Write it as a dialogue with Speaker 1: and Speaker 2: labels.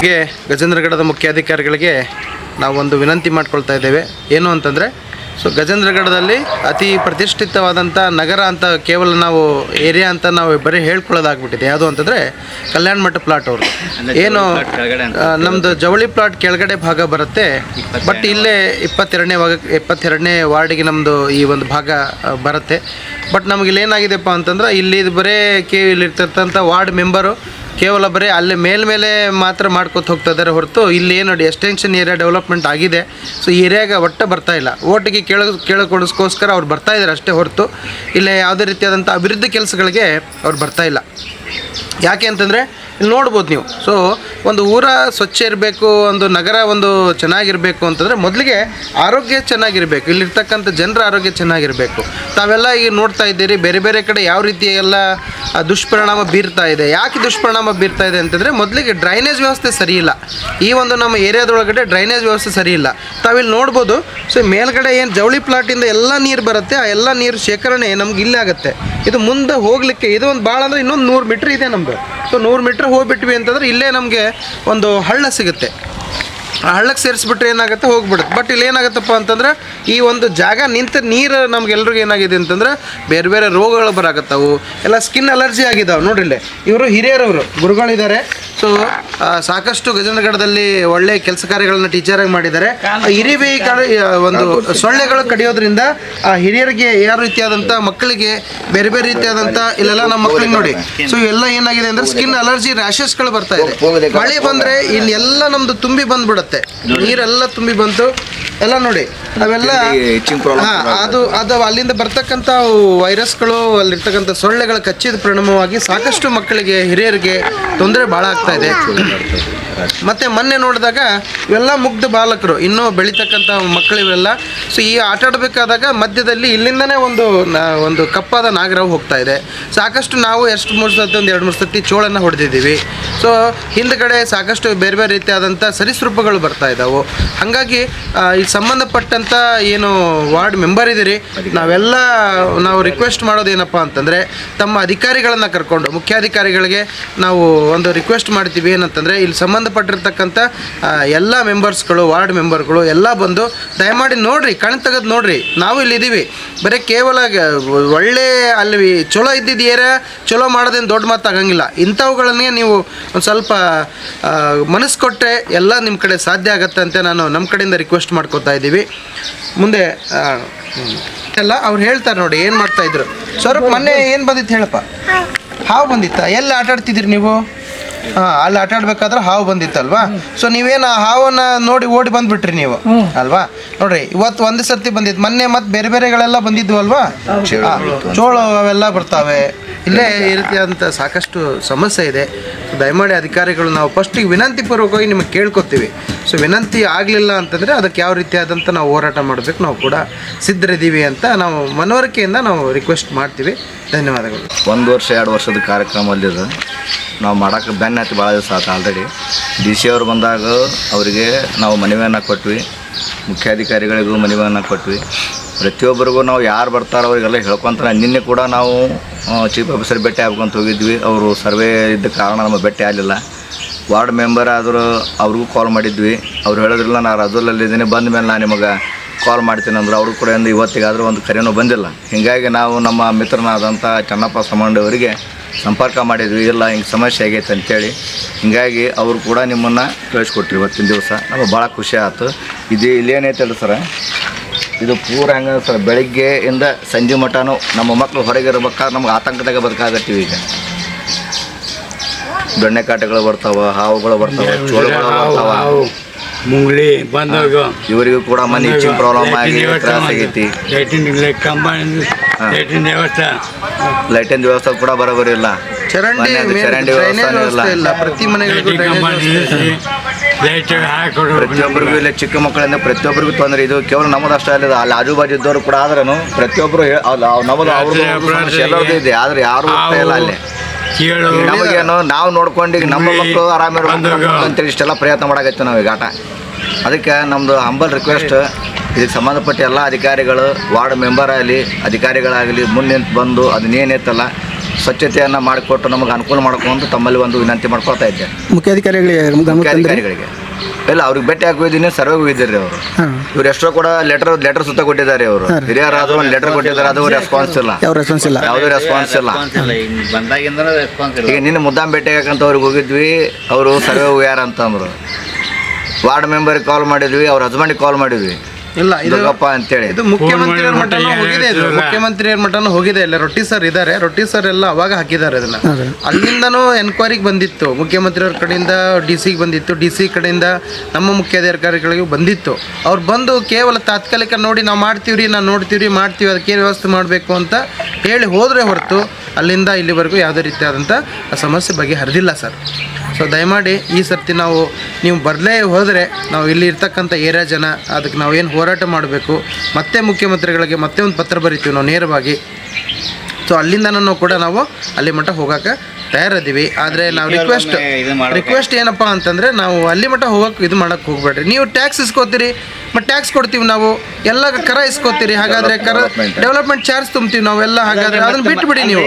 Speaker 1: ಹೀಗೆ ಗಜೇಂದ್ರಗಢದ ಮುಖ್ಯಾಧಿಕಾರಿಗಳಿಗೆ ನಾವು ಒಂದು ವಿನಂತಿ ಮಾಡ್ಕೊಳ್ತಾ ಇದ್ದೇವೆ. ಏನು ಅಂತಂದರೆ ಸೊ ಗಜೇಂದ್ರಗಢದಲ್ಲಿ ಅತಿ ಪ್ರತಿಷ್ಠಿತವಾದಂಥ ನಗರ ಅಂತ ಕೇವಲ ನಾವು ಏರಿಯಾ ಅಂತ ನಾವು ಬರೀ ಹೇಳ್ಕೊಳ್ಳೋದಾಗ್ಬಿಟ್ಟಿದೆ. ಯಾವುದು ಅಂತಂದರೆ ಕಲ್ಯಾಣ ಮಠ ಪ್ಲಾಟ್ ಅವರು ಏನು ನಮ್ಮದು ಜವಳಿ ಪ್ಲಾಟ್ ಕೆಳಗಡೆ ಭಾಗ ಬರುತ್ತೆ. ಬಟ್ ಇಲ್ಲೇ ಇಪ್ಪತ್ತೆರಡನೇ ಭಾಗ ಇಪ್ಪತ್ತೆರಡನೇ ವಾರ್ಡಿಗೆ ನಮ್ಮದು ಈ ಒಂದು ಭಾಗ ಬರುತ್ತೆ. ಬಟ್ ನಮಗೆ ಇಲ್ಲೇನಾಗಿದೆಪ್ಪ ಅಂತಂದ್ರೆ ಇಲ್ಲಿ ಬರೇ ಕೆ ಇಲ್ಲಿರ್ತಕ್ಕಂಥ ವಾರ್ಡ್ ಮೆಂಬರು ಕೇವಲ ಬರೀ ಅಲ್ಲಿ ಮೇಲ್ಮೇಲೆ ಮಾತ್ರ ಮಾಡ್ಕೊತ ಹೋಗ್ತಾ ಇದ್ದಾರೆ ಹೊರತು ಇಲ್ಲಿ ಏನು ಎಕ್ಸ್ಟೆನ್ಷನ್ ಏರಿಯಾ ಡೆವಲಪ್ಮೆಂಟ್ ಆಗಿದೆ. ಸೊ ಏರಿಯಾಗೆ ಒಟ್ಟು ಬರ್ತಾ ಇಲ್ಲ. ಓಟಿಗೆ ಕೇಳ ಕೇಳಿಕೊಡಿಸ್ಕೋಸ್ಕರ ಅವ್ರು ಬರ್ತಾ ಇದ್ದಾರೆ ಅಷ್ಟೇ ಹೊರತು. ಇಲ್ಲೇ ಯಾವುದೇ ರೀತಿಯಾದಂಥ ಅಭಿವೃದ್ಧಿ ಕೆಲಸಗಳಿಗೆ ಅವ್ರು ಬರ್ತಾ ಇಲ್ಲ. ಯಾಕೆ ಅಂತಂದರೆ ಇಲ್ಲಿ ನೋಡ್ಬೋದು ನೀವು. ಸೊ ಒಂದು ಊರ ಸ್ವಚ್ಛ ಇರಬೇಕು, ಒಂದು ನಗರ ಒಂದು ಚೆನ್ನಾಗಿರಬೇಕು ಅಂತಂದರೆ ಮೊದಲಿಗೆ ಆರೋಗ್ಯ ಚೆನ್ನಾಗಿರಬೇಕು. ಇಲ್ಲಿರ್ತಕ್ಕಂಥ ಜನರ ಆರೋಗ್ಯ ಚೆನ್ನಾಗಿರಬೇಕು. ತಾವೆಲ್ಲ ಈಗ ನೋಡ್ತಾ ಇದ್ದೀರಿ, ಬೇರೆ ಬೇರೆ ಕಡೆ ಯಾವ ರೀತಿ ಎಲ್ಲ ದುಷ್ಪರಿಣಾಮ ಬೀರ್ತಾ ಇದೆ. ಯಾಕೆ ದುಷ್ಪರಿಣಾಮ ಬೀರ್ತಾ ಇದೆ ಅಂತಂದರೆ ಮೊದಲಿಗೆ ಡ್ರೈನೇಜ್ ವ್ಯವಸ್ಥೆ ಸರಿ ಇಲ್ಲ. ಈ ಒಂದು ನಮ್ಮ ಏರಿಯಾದೊಳಗಡೆ ಡ್ರೈನೇಜ್ ವ್ಯವಸ್ಥೆ ಸರಿ ಇಲ್ಲ. ತಾವಿಲ್ಲಿ ನೋಡ್ಬೋದು. ಸೊ ಮೇಲ್ಗಡೆ ಏನು ಜವಳಿ ಪ್ಲಾಟಿಂದ ಎಲ್ಲ ನೀರು ಬರುತ್ತೆ, ಆ ಎಲ್ಲ ನೀರು ಶೇಖರಣೆ ನಮ್ಗೆ ಇಲ್ಲೇ ಆಗುತ್ತೆ. ಇದು ಮುಂದೆ ಹೋಗಲಿಕ್ಕೆ, ಇದು ಒಂದು ಭಾಳ ಅಂದರೆ ಇನ್ನೊಂದು ನೂರು ಮೀಟ್ರ್ ಇದೆ ನಮ್ಮದು ಸೊ ನೂರು ಮೀಟ್ರ್ ಹೋಗ್ಬಿಟ್ವಿ ಅಂತಂದ್ರೆ ಇಲ್ಲೇ ನಮಗೆ ಒಂದು ಹಳ್ಳ ಸಿಗುತ್ತೆ. ಆ ಹಳ್ಳಕ್ಕೆ ಸೇರಿಸ್ಬಿಟ್ರೆ ಏನಾಗುತ್ತೆ? ಹೋಗ್ಬಿಡುತ್ತೆ. ಬಟ್ ಇಲ್ಲಿ ಏನಾಗುತ್ತಪ್ಪ ಅಂತಂದ್ರೆ, ಈ ಒಂದು ಜಾಗ ನಿಂತ ನೀರು ನಮ್ಗೆಲ್ರಿಗೂ ಏನಾಗಿದೆ ಅಂತಂದ್ರೆ, ಬೇರೆ ಬೇರೆ ರೋಗಗಳು ಬರಾಕತ್ತಾವು. ಎಲ್ಲ ಸ್ಕಿನ್ ಅಲರ್ಜಿ ಆಗಿದ್ದಾವೆ ನೋಡ್ರಿ ಇಲ್ಲಿ. ಇವರು ಹಿರಿಯರವರು, ಗುರುಗಳಿದ್ದಾರೆ. ಸೊ ಸಾಕಷ್ಟು ಗಜನಗಡದಲ್ಲಿ ಒಳ್ಳೆ ಕೆಲಸ ಕಾರ್ಯಗಳನ್ನ ಟೀಚರಾಗಿ ಮಾಡಿದ್ದಾರೆ. ಹಿರಿ ಹಿರಿಬಿ ಒಂದು ಸೊಳ್ಳೆಗಳು ಕಡಿಯೋದ್ರಿಂದ, ಆ, ಹಿರಿಯರಿಗೆ ಯಾವ ರೀತಿಯಾದಂಥ ಮಕ್ಕಳಿಗೆ ಬೇರೆ ಬೇರೆ ರೀತಿಯಾದಂಥ ಇಲ್ಲೆಲ್ಲ ನಮ್ಮ ಮಕ್ಕಳಿಗೆ ನೋಡಿ. ಸೊ ಎಲ್ಲ ಏನಾಗಿದೆ ಅಂದ್ರೆ ಸ್ಕಿನ್ ಅಲರ್ಜಿ ರ್ಯಾಷಸ್ಗಳು ಬರ್ತಾ ಇದೆ. ಮಳೆ ಬಂದ್ರೆ ಇಲ್ಲಿ ಎಲ್ಲ ನಮ್ಮದು ತುಂಬಿ ಬಂದ್ಬಿಡುತ್ತೆ. ನೀರೆಲ್ಲ ತುಂಬಿ ಬಂತು. ಎಲ್ಲ ನೋಡಿ ಅವೆಲ್ಲ ಹಾ, ಅದು ಅದು ಅಲ್ಲಿಂದ ಬರ್ತಕ್ಕಂಥ ವೈರಸ್ಗಳು ಅಲ್ಲಿರ್ತಕ್ಕಂಥ ಸೊಳ್ಳೆಗಳ ಕಚ್ಚಿದ ಪರಿಣಾಮವಾಗಿ ಸಾಕಷ್ಟು ಮಕ್ಕಳಿಗೆ ಹಿರಿಯರಿಗೆ ತೊಂದರೆ ಭಾಳ ಆಗ್ತಾ ಇದೆ. ಮತ್ತೆ ಮೊನ್ನೆ ನೋಡಿದಾಗ ಇವೆಲ್ಲ ಮುಗ್ಧ ಬಾಲಕರು ಇನ್ನೂ ಬೆಳಿತಕ್ಕಂಥ ಮಕ್ಕಳು ಇವೆಲ್ಲ. ಸೊ ಈ ಆಟ ಆಡಬೇಕಾದಾಗ ಮಧ್ಯದಲ್ಲಿ ಇಲ್ಲಿಂದನೇ ಒಂದು ಒಂದು ಕಪ್ಪಾದ ನಾಗರಾವ್ ಹೋಗ್ತಾ ಇದೆ. ಸಾಕಷ್ಟು ನಾವು ಎಷ್ಟು ಮೂರು ಸತಿ ಒಂದು ಎರಡು ಮೂರು ಸತಿ ಚೋಳನ್ನು ಹೊಡೆದಿದ್ದೀವಿ. ಸೊ ಹಿಂದ್ಗಡೆ ಸಾಕಷ್ಟು ಬೇರೆ ಬೇರೆ ರೀತಿಯಾದಂಥ ಸರೀಸೃಪಗಳು ಬರ್ತಾ ಇದ್ದಾವೆ ಹಾಗಾಗಿ ಈ ಸಂಬಂಧಪಟ್ಟಂಥ ಏನು ವಾರ್ಡ್ ಮೆಂಬರ್ ಇದ್ದೀರಿ ನಾವೆಲ್ಲ ನಾವು ರಿಕ್ವೆಸ್ಟ್ ಮಾಡೋದೇನಪ್ಪ ಅಂತಂದರೆ, ತಮ್ಮ ಅಧಿಕಾರಿಗಳನ್ನು ಕರ್ಕೊಂಡು, ಮುಖ್ಯಾಧಿಕಾರಿಗಳಿಗೆ ನಾವು ಒಂದು ರಿಕ್ವೆಸ್ಟ್ ಮಾಡ್ತೀವಿ ಏನಂತಂದರೆ, ಇಲ್ಲಿ ಸಂಬಂಧಪಟ್ಟಿರ್ತಕ್ಕಂಥ ಎಲ್ಲ ಮೆಂಬರ್ಸ್ಗಳು ವಾರ್ಡ್ ಮೆಂಬರ್ಗಳು ಎಲ್ಲ ಬಂದು ದಯಮಾಡಿ ನೋಡ್ರಿ, ಕಣ್ ತೆಗೆದು ನೋಡ್ರಿ, ನಾವು ಇಲ್ಲಿದ್ದೀವಿ ಬರೀ ಕೇವಲ ಒಳ್ಳೆ ಅಲ್ಲಿ ಚಲೋ ಇದ್ದಿದ್ದು ಚಲೋ ಮಾಡೋದೇನು ದೊಡ್ಡ ಮಾತಾಗಂಗಿಲ್ಲ ಇಂಥವುಗಳನ್ನೇ ನೀವು ಒಂದು ಸ್ವಲ್ಪ ಮನಸ್ಸು ಕೊಟ್ಟರೆ ಎಲ್ಲ ನಿಮ್ಮ ಕಡೆ ಸಾಧ್ಯ ಆಗತ್ತೆ ಅಂತ ನಾನು ನಮ್ಮ ಕಡೆಯಿಂದ ರಿಕ್ವೆಸ್ಟ್ ಮಾಡ್ಕೋತಾ ಇದ್ದೀವಿ. ಮುಂದೆ ಎಲ್ಲ ಅವ್ರು ಹೇಳ್ತಾರೆ ನೋಡಿ, ಏನು ಮಾಡ್ತಾ ಇದ್ರು. ಸ್ವರೂಪ್, ಮೊನ್ನೆ ಏನು ಬಂದಿತ್ತು ಹೇಳಪ್ಪ? ಹಾವು ಬಂದಿತ್ತಾ? ಎಲ್ಲಿ ಆಟಾಡ್ತಿದ್ದೀರಿ ನೀವು? ಹಾಂ ಅಲ್ಲಿ ಆಟ ಆಡ್ಬೇಕಾದ್ರೆ ಹಾವು ಬಂದಿತ್ತಲ್ವಾ? ಸೊ ನೀವೇನು ಆ ಹಾವನ್ನ ನೋಡಿ ಓಡಿ ಬಂದ್ಬಿಟ್ರಿ ನೀವು. ಅಲ್ವಾ? ನೋಡ್ರಿ ಇವತ್ತು ಒಂದು ಸರ್ತಿ ಬಂದಿತ್ತು. ಮೊನ್ನೆ ಮತ್ತೆ ಬೇರೆ ಬೇರೆಗಳೆಲ್ಲ ಬಂದಿದ್ವು ಅಲ್ವಾ ಚೋಳ ಚೋಳು ಅವೆಲ್ಲ ಬರ್ತಾವೆ. ಇಲ್ಲೇ ಈ ರೀತಿಯಾದಂಥ ಸಾಕಷ್ಟು ಸಮಸ್ಯೆ ಇದೆ. ದಯಮಾಡಿ ಅಧಿಕಾರಿಗಳು ನಾವು ಫಸ್ಟಿಗೆ ವಿನಂತಿ ಪೂರ್ವಕವಾಗಿ ನಿಮಗೆ ಕೇಳ್ಕೊತೀವಿ. ಸೊ ವಿನಂತಿ ಆಗಲಿಲ್ಲ ಅಂತಂದರೆ ಅದಕ್ಕೆ ಯಾವ ರೀತಿಯಾದಂಥ ನಾವು ಹೋರಾಟ ಮಾಡಬೇಕು. ನಾವು ಕೂಡ ಸಿದ್ಧರಿದ್ದೀವಿ ಅಂತ ನಾವು ಮನವರಿಕೆಯಿಂದ ನಾವು ರಿಕ್ವೆಸ್ಟ್ ಮಾಡ್ತೀವಿ. ಧನ್ಯವಾದಗಳು.
Speaker 2: ಒಂದು ವರ್ಷ ಎರಡು ವರ್ಷದ ಕಾರ್ಯಕ್ರಮ ಅಲ್ಲಿದೆ ನಾವು ಮಾಡೋಕ್ಕೆ ಬೆನ್ನ ಹತ್ತಿ ಭಾಳ ದಿವಸ ಆಯ್ತು ಆಲ್ರೆಡಿ ಡಿ ಸಿ ಅವರು ಬಂದಾಗ ಅವರಿಗೆ ನಾವು ಮನವಿಯನ್ನು ಕೊಟ್ವಿ. ಮುಖ್ಯಾಧಿಕಾರಿಗಳಿಗೂ ಮನವಿಯನ್ನು ಕೊಟ್ವಿ. ಪ್ರತಿಯೊಬ್ಬರಿಗೂ ನಾವು ಯಾರು ಬರ್ತಾರೋ ಅವರಿಗೆಲ್ಲ ಹೇಳ್ಕೊತಾರೆ. ನಿನ್ನೆ ಕೂಡ ನಾವು ಚೀಫ್ ಆಫೀಸರ್ ಭೇಟಿ ಆಗ್ಕೊಂತ ಹೋಗಿದ್ವಿ. ಅವರು ಸರ್ವೆ ಇದ್ದ ಕಾರಣ ನಮ್ಮ ಭೇಟಿ ಆಗಲಿಲ್ಲ. ವಾರ್ಡ್ ಮೆಂಬರ್ ಆದರೂ ಅವ್ರಿಗೂ ಕಾಲ್ ಮಾಡಿದ್ವಿ. ಅವ್ರು ಹೇಳಿದ್ರಲ್ಲ ನಾನು ರಜೂಲಲ್ಲಿದ್ದೀನಿ ಬಂದ ಮೇಲೆ ನಾನು ನಿಮಗೆ ಕಾಲ್ ಮಾಡ್ತೀನಿ ಅಂದ್ರೆ ಅವರು ಕೂಡ ಒಂದು ಇವತ್ತಿಗಾದರೂ ಒಂದು ಕರೆನೂ ಬಂದಿಲ್ಲ. ಹೀಗಾಗಿ ನಾವು ನಮ್ಮ ಮಿತ್ರನಾದಂಥ ಚನ್ನಪ್ಪ ಸಮಂಡವರಿಗೆ ಸಂಪರ್ಕ ಮಾಡಿದ್ವಿ. ಇಲ್ಲ, ಹಿಂಗೆ ಸಮಸ್ಯೆ ಆಗೈತೆ ಅಂತೇಳಿ. ಹೀಗಾಗಿ ಅವರು ಕೂಡ ನಿಮ್ಮನ್ನು ಕಳಿಸ್ಕೊಟ್ರಿ ಇವತ್ತಿನ ದಿವಸ. ನಮಗೆ ಭಾಳ ಖುಷಿ ಆಯಿತು. ಇದು ಇಲ್ಲೇನೈತಲ್ಲ ಸರ? ಇದು ಪೂರ ಹಂಗೆ ಸರ್? ಬೆಳಗ್ಗೆಯಿಂದ ಸಂಜೆ ಮಟನೂ ನಮ್ಮ ಮಕ್ಕಳು ಹೊರಗೆ ಇರ್ಬೇಕಾದ್ರೆ ನಮ್ಗೆ ಆತಂಕದಾಗ ಬದುಕಾಗತ್ತೀವಿ ಈಗ. ಬೆಣ್ಣೆ ಕಾಟಗಳು ಬರ್ತಾವೆ, ಹಾವುಗಳು ಬರ್ತಾವೆ, ಚೋಳುಗಳು ಬರ್ತಾವ.
Speaker 3: ಮುಂಗ್ಳಿ ಬಂದವ್ರಿಗೂ
Speaker 2: ಇವರಿಗೂ ಕೂಡ ಮನೆ ಹೆಚ್ಚಿನ ಪ್ರಾಬ್ಲಮ್ ಆಗಿ ತ್ರಾಸ ಆಗೈತಿ.
Speaker 3: ಲೈಟಿನ ಕಂಬ ಲೈಟಿನ ವ್ಯವಸ್ಥೆ.
Speaker 2: ಲೈಟಿನ ವ್ಯವಸ್ಥೆ ಕೂಡ ಬರೋಬರಿ ಇಲ್ಲ
Speaker 1: ಚರಂಡಿ
Speaker 2: ಚರಂಡಿ ವ್ಯವಸ್ಥೆ ಇಲ್ಲ.
Speaker 1: ಪ್ರತಿ ಮನೆಗಳಿಗೂ
Speaker 3: ಲೈಟ್
Speaker 2: ಪ್ರತಿಯೊಬ್ಬರಿಗೂ ಇಲ್ಲಿ ಚಿಕ್ಕ ಮಕ್ಕಳಿಂದ ಪ್ರತಿಯೊಬ್ಬರಿಗೂ ತೊಂದರೆ. ಇದು ಕೇವಲ ನಮ್ಮದು ಅಷ್ಟೇ ಅಲ್ಲ ಅಲ್ಲಿ ಆಜು ಬಾಜು ಇದ್ದವರು ಕೂಡ ಆದ್ರೂ ಪ್ರತಿಯೊಬ್ಬರು ನಮ್ಮದು ಅವ್ರದ್ದು ಎಲ್ಲರದ್ದು ಇದೆ. ಆದ್ರೆ ಯಾರು ಇಲ್ಲ ಅಲ್ಲಿ. ನಮಗೇನು ನಾವು ನೋಡ್ಕೊಂಡು ಈಗ ನಮ್ಮ ಮಕ್ಕಳು ಆರಾಮಿರ್ಬೇಕು ಅಂತೇಳಿ ಇಷ್ಟೆಲ್ಲ ಪ್ರಯತ್ನ ಮಾಡಾಗತ್ತೆ ನಾವು ಈಗ ಆಟ. ಅದಕ್ಕೆ ನಮ್ಮದು ಹಂಬಲ್ ರಿಕ್ವೆಸ್ಟ್ ಇದಕ್ಕೆ ಸಂಬಂಧಪಟ್ಟ ಎಲ್ಲ ಅಧಿಕಾರಿಗಳು ವಾರ್ಡ್ ಮೆಂಬರ್ ಆಗಲಿ ಅಧಿಕಾರಿಗಳಾಗಲಿ ಮುಂದೆ ಬಂದು ಅದನ್ನೇನಿತ್ತಲ್ಲ ಸ್ವಚ್ಛತೆಯನ್ನು ಮಾಡಿಕೊಟ್ಟು ನಮಗೆ ಅನುಕೂಲ ಮಾಡ್ಕೊಂಡು ತಮ್ಮಲ್ಲಿ ಒಂದು ವಿನಂತಿ ಮಾಡ್ಕೊಳ್ತಾ ಇದ್ದೆ
Speaker 4: ಮುಖ್ಯಾಧಿಕಾರಿಗಳಿಗೆ
Speaker 2: ಮುಖ್ಯಾಧಿಕಾರಿಗಳಿಗೆ. ಇಲ್ಲ ಅವ್ರಿಗೆ ಭೇಟಿ ಹಾಕಿದೀನಿ ಹೋಗಿದ್ದೀನಿ ಸರ್ವೆ ಹೋಗಿದ್ದಾರೆ ಅವರು. ಇವ್ರು ಎಷ್ಟೋ ಕೂಡ ಲೆಟರ್ ಲೆಟರ್ ಸುತ್ತ ಕೊಟ್ಟಿದ್ದಾರೆ ಅವರು ಹಿರಿಯರಾದ್ರು ಒಂದು ಲೆಟರ್ ಕೊಟ್ಟಿದ್ದಾರೆ ಅದು ರೆಸ್ಪಾನ್ಸ್ ಇಲ್ಲ.
Speaker 4: ಯಾವ ರೆಸ್ಪಾನ್ಸ್ ಇಲ್ಲ?
Speaker 2: ಯಾವುದೇ ರೆಸ್ಪಾನ್ಸ್ ಇಲ್ಲ.
Speaker 5: ಬಂದಾಗಿಂದ ರೆಸ್ಪಾನ್ಸ್ ಇಲ್ಲ.
Speaker 2: ಈಗ ನಿನ್ನ ಮುದ್ದಾಂ ಭೇಟಿ ಹಾಕಂತ ಅವ್ರಿಗೆ ಹೋಗಿದ್ವಿ ಅವರು ಸರ್ವೆ ಹೋಗ್ಯಾರ ಅಂತಂದ್ರು. ವಾರ್ಡ್ ಮೆಂಬರ್ಗೆ ಕಾಲ್ ಮಾಡಿದ್ವಿ ಅವ್ರ ಹಸ್ಬೆಂಡಿಗೆ ಕಾಲ್ ಮಾಡಿದ್ವಿ.
Speaker 1: ಇಲ್ಲ ಇದು
Speaker 2: ದುರ್ಗಪ್ಪ ಅಂತೇಳಿ.
Speaker 1: ಇದು
Speaker 3: ಮುಖ್ಯಮಂತ್ರಿ
Speaker 1: ಮಟ್ಟನೂ ಹೋಗಿದೆ ಇದು. ಮುಖ್ಯಮಂತ್ರಿ ಹೋಗಿದೆ ಇಲ್ಲ. ರೊಟ್ಟಿ ಸರ್ ಇದ್ದಾರೆ ರೊಟ್ಟಿ ಸರ್ ಎಲ್ಲ ಅವಾಗ ಹಾಕಿದ್ದಾರೆ ಅದನ್ನ. ಅಲ್ಲಿಂದನೂ ಎನ್ಕ್ವೈರಿಗೆ ಬಂದಿತ್ತು. ಮುಖ್ಯಮಂತ್ರಿಯವ್ರ ಕಡೆಯಿಂದ ಡಿ ಸಿಗೆ ಬಂದಿತ್ತು. ಡಿ ಸಿ ಕಡೆಯಿಂದ ನಮ್ಮ ಮುಖ್ಯಾಧಿಕಾರಿಗಳಿಗೂ ಬಂದಿತ್ತು. ಅವ್ರು ಬಂದು ಕೇವಲ ತಾತ್ಕಾಲಿಕ ನೋಡಿ ನಾವು ಮಾಡ್ತೀವ್ರಿ ನಾವು ನೋಡ್ತೀವ್ರಿ ಮಾಡ್ತೀವಿ ಅದಕ್ಕೇನು ವ್ಯವಸ್ಥೆ ಮಾಡಬೇಕು ಅಂತ ಹೇಳಿ ಹೋದರೆ ಹೊರತು ಅಲ್ಲಿಂದ ಇಲ್ಲಿವರೆಗೂ ಯಾವುದೇ ರೀತಿಯಾದಂಥ ಸಮಸ್ಯೆ ಬಗೆಹರಿದಿಲ್ಲ ಸರ್. ಸೊ ದಯಮಾಡಿ ಈ ಸರ್ತಿ ನಾವು ನೀವು ಬರಲೇ ಹೋದರೆ ನಾವು ಇಲ್ಲಿ ಇರ್ತಕ್ಕಂಥ ಏರಿಯಾ ಜನ ಅದಕ್ಕೆ ನಾವು ಏನು ಹೋರಾಟ ಮಾಡಬೇಕು ಮತ್ತೆ ಮುಖ್ಯಮಂತ್ರಿಗಳಿಗೆ ಮತ್ತೆ ಒಂದು ಪತ್ರ ಬರಿತೀವಿ ನಾವು ನೇರವಾಗಿ. ಸೊ ಅಲ್ಲಿಂದನೂ ಕೂಡ ನಾವು ಅಲ್ಲಿ ಮಟ್ಟ ಹೋಗೋಕೆ ತಯಾರಿದ್ದೀವಿ. ಆದರೆ ನಾವು ರಿಕ್ವೆಸ್ಟ್ ರಿಕ್ವೆಸ್ಟ್ ಏನಪ್ಪ ಅಂತಂದರೆ ನಾವು ಅಲ್ಲಿ ಮಟ್ಟ ಹೋಗೋಕೆ ಇದು ಮಾಡೋಕ್ಕೆ ಹೋಗ್ಬೇಡ್ರಿ. ನೀವು ಟ್ಯಾಕ್ಸ್ ಇಸ್ಕೋತೀರಿ ಮತ್ತು ಟ್ಯಾಕ್ಸ್ ಕೊಡ್ತೀವಿ ನಾವು ಎಲ್ಲ ಕರ ಇಸ್ಕೋತೀರಿ. ಹಾಗಾದರೆ ಕರ ಡೆವಲಪ್ಮೆಂಟ್ ಚಾರ್ಜ್ ತುಂಬ್ತೀವಿ ನಾವೆಲ್ಲ. ಹಾಗಾದರೆ ಅದನ್ನ ಬಿಟ್ಬಿಡಿ ನೀವು.